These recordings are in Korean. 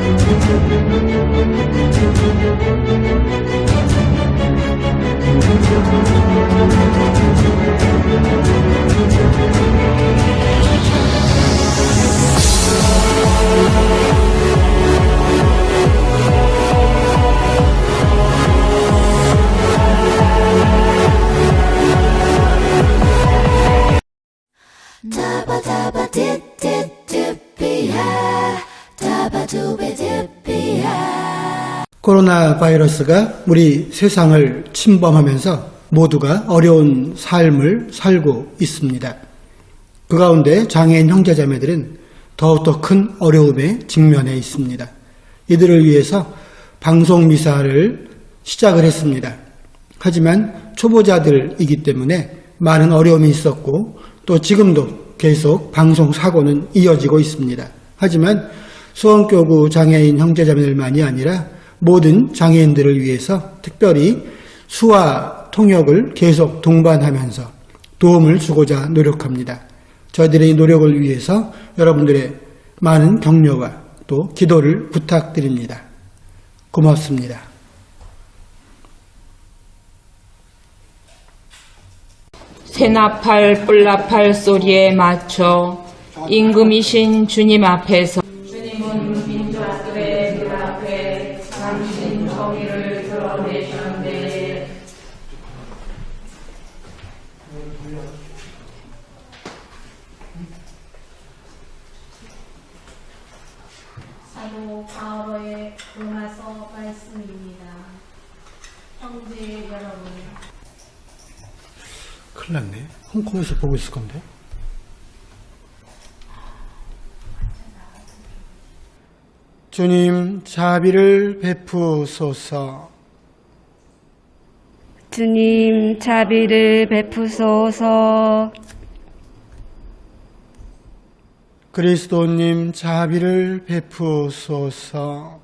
Dabba dabba dip dip dippy ha Dabba dooby dippy ha 코로나 바이러스가 우리 세상을 침범하면서 모두가 어려운 삶을 살고 있습니다. 그 가운데 장애인 형제자매들은 더욱더 큰 어려움에 직면해 있습니다. 이들을 위해서 방송 미사를 시작을 했습니다. 하지만 초보자들이기 때문에 많은 어려움이 있었고 또 지금도 계속 방송 사고는 이어지고 있습니다. 하지만 수원교구 장애인 형제자매들만이 아니라 모든 장애인들을 위해서 특별히 수화 통역을 계속 동반하면서 도움을 주고자 노력합니다. 저희들의 이 노력을 위해서 여러분들의 많은 격려와 또 기도를 부탁드립니다. 고맙습니다. 새나팔 뿔나팔 소리에 맞춰 임금이신 주님 앞에서 로마서 말씀입니다. 형제 여러분, 큰일 났네. 홍콩에서 보고 있을 건데. 주님, 자비를 베푸소서. 주님 자비를 베푸소서 그리스도님, 자비를 베푸소서.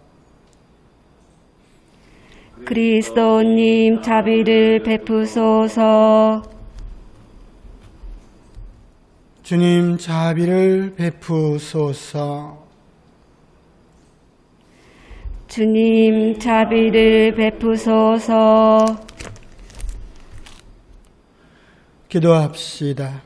그리스도님 자비를 베푸소서 주님, 자비를 베푸소서. 주님 자비를 베푸소서 기도합시다.